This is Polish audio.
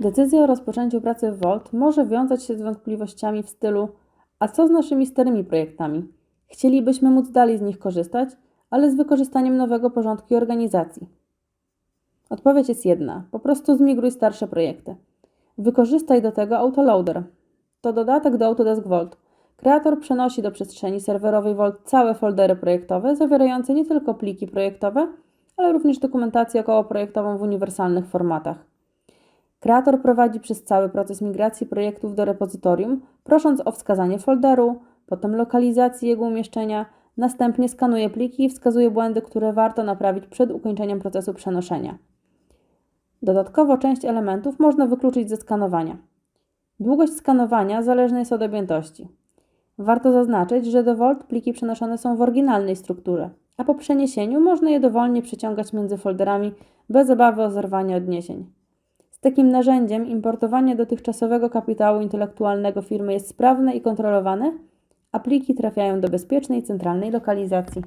Decyzja o rozpoczęciu pracy w Volt może wiązać się z wątpliwościami w stylu: A co z naszymi starymi projektami? Chcielibyśmy móc dalej z nich korzystać, ale z wykorzystaniem nowego porządku i organizacji. Odpowiedź jest jedna: po prostu zmigruj starsze projekty. Wykorzystaj do tego Autoloader. To dodatek do Autodesk Vault. Kreator przenosi do przestrzeni serwerowej Vault całe foldery projektowe, zawierające nie tylko pliki projektowe, ale również dokumentację okołoprojektową w uniwersalnych formatach. Kreator prowadzi przez cały proces migracji projektów do repozytorium, prosząc o wskazanie folderu, potem lokalizację jego umieszczenia, następnie skanuje pliki i wskazuje błędy, które warto naprawić przed ukończeniem procesu przenoszenia. Dodatkowo część elementów można wykluczyć ze skanowania. Długość skanowania zależna jest od objętości. Warto zaznaczyć, że do Volt pliki przenoszone są w oryginalnej strukturze, a po przeniesieniu można je dowolnie przeciągać między folderami bez obawy o zerwanie odniesień. Z takim narzędziem importowanie dotychczasowego kapitału intelektualnego firmy jest sprawne i kontrolowane, a pliki trafiają do bezpiecznej centralnej lokalizacji.